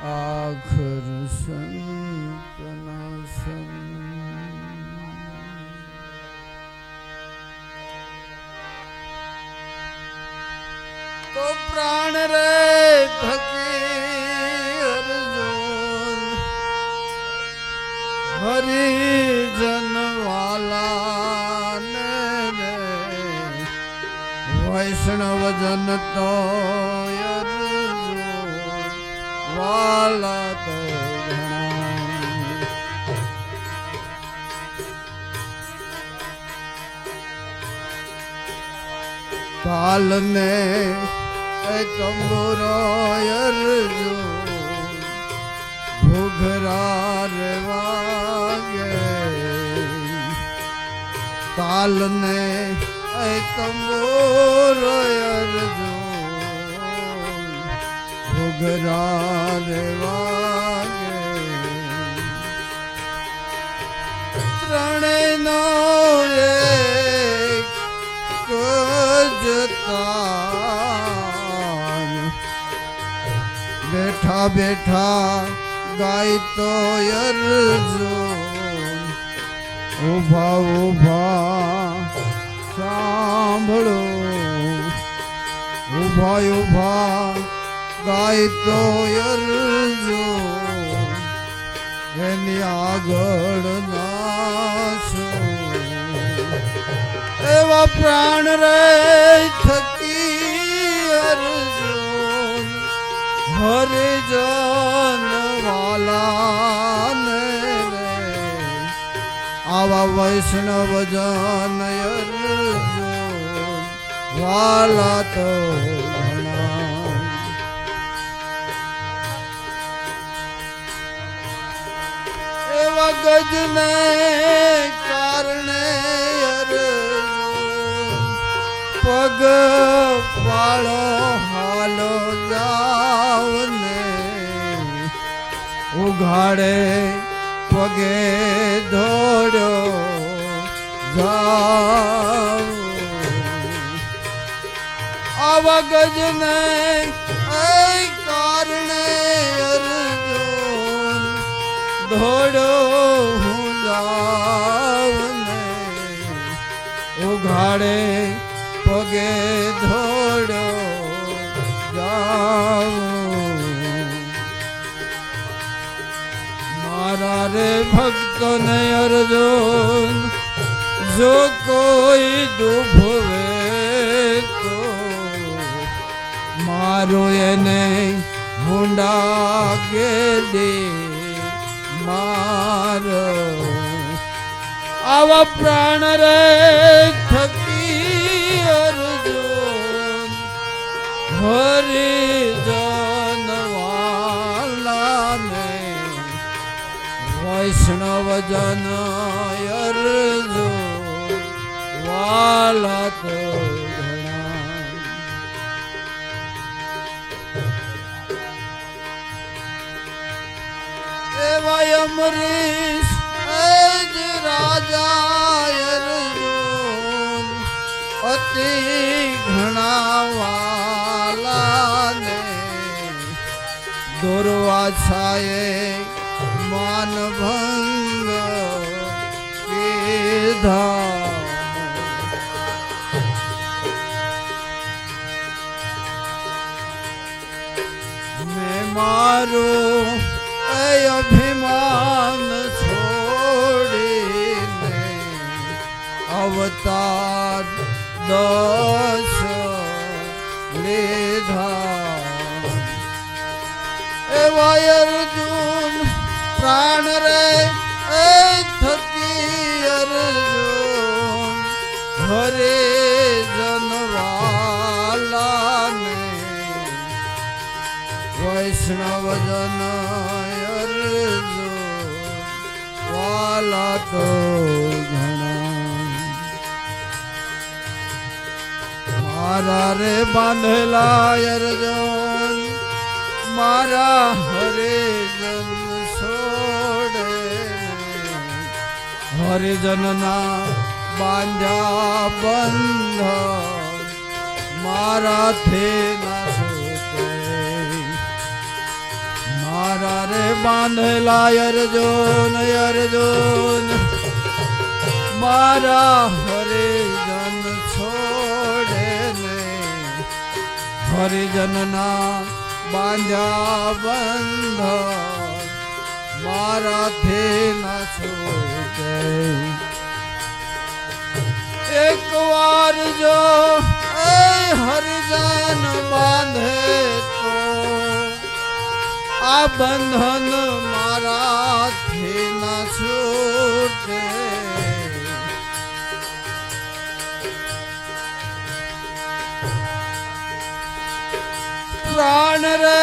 આખર તો પ્રાણ રે થકી અર્જુન હરિજન વાલા ને વૈષ્ણવ જન તો વાલા તો ઘણા કાલને એ તંબુરો અર્જુન ઘુઘરા રે વાગે એ તંબુરો અર્જુન ઘુઘરા રે વાગે બેઠા બેઠા ગાય તો અરજો ઊભા ઊભા સાંભળો ઊભા ઊભા ગાય તો અર્જુન, એની આગળ નાશો. એવા પ્રાણ રે થકી અરજો હરિજન વાલા રે. આવા વૈષ્ણવ જન અરજો વાલા તો એવા કારણે પગ પાળો હાલો જાવને ઉઘાડે પગે ધોડો જાવ. આવા દોડો હું જાવને ઉઘાડે પગે ધોડો જાવ મારા રે ભક્તને અર્જુન, જો કોઈ ડૂબવે તો, મારો એને હુંડા ગેડે મારો. આવા પ્રાણ રે થકી અર્જુન હરિજન વાલાને વૈષ્ણવ જન વાલા તો અમરીશ એજ રાજા અતિ ઘણા વાલાને દુર્વાછાએ માનભંગ દસ લીધા. એવા અર્જુન પ્રાણ રે, એ થકી અર્જુન. હરે જનવાલાને વૈષ્ણવ જન અર્જુન, વાલા તો મારા રે બાંધેલા અરજન મારા હરિજન છોડે હરિજનના બાંધ્યા બંધ મારાથી ના છૂટે મારા રે બાંધેલા અર્જુન અર્જુન મારા હરિજન હરિજનના બાંધ્યા બંધ મારાથી ના છૂટે એક વાર જો એ હરિજન બાંધે તો, આ બંધન મારાથી ના છૂટે પ્રાણ રે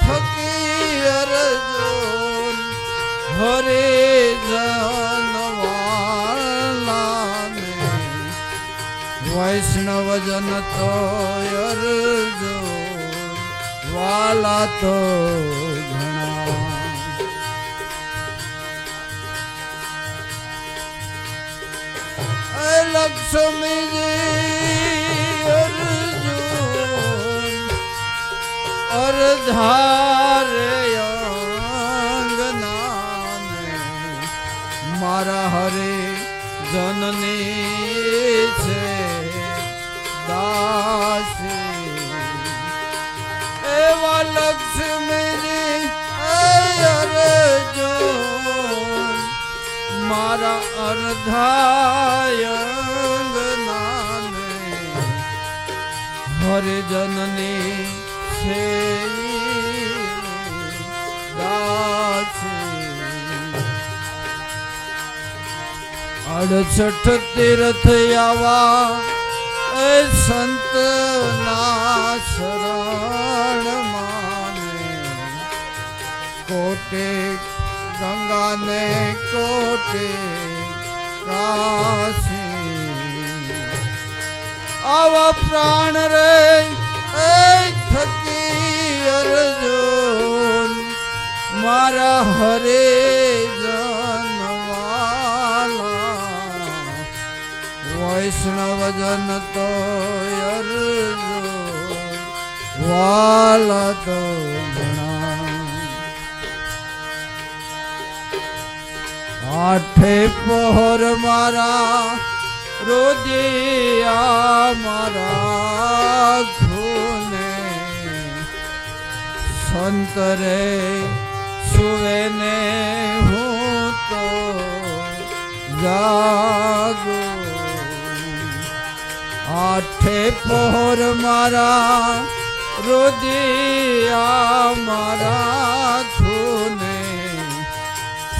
ફકીર અરજુન હરે વૈષ્ણવ જન તો અરજો. વાલા તો લક્ષ્મીજી અંગનાને મારા હરે જનની છે દાસી એવા લક્ષ્મીજી અર્જુન મારા અર્ધાયંગનાને હરિજનની છે અડસઠ તીર્થ આવા એ સંત ના શરણ માને. કોટે ગંગાને કોટે આવા પ્રાણ રે એ થકી અર્જુન મારા હરે વૈષ્ણવ જન તો વાલા તો આઠે પહોર મારા રોજિયા મારા ખૂને. સંતરે સુવે ને હું તો જાગો. આઠે પહોર મારા રોજિયા મારા ખૂને.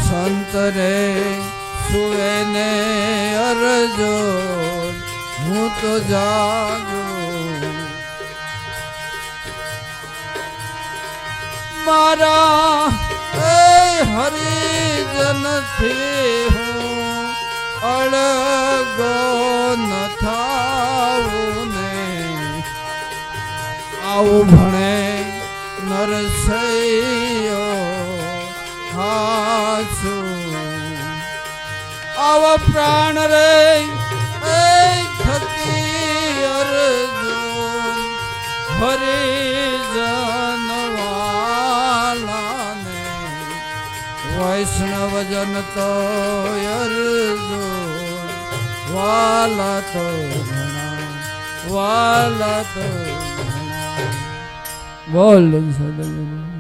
સંતરે સુવે ને અરજો, હું તો જાગો. મારા હરિજનથી હું. અળગો ન થાવું ને. આવું ભણે નરસૈયો હાસુ. આવા પ્રાણ રે વૈષ્ણવજન તો અરજો વાલા તો વાલા તો બોલ સદગુરુ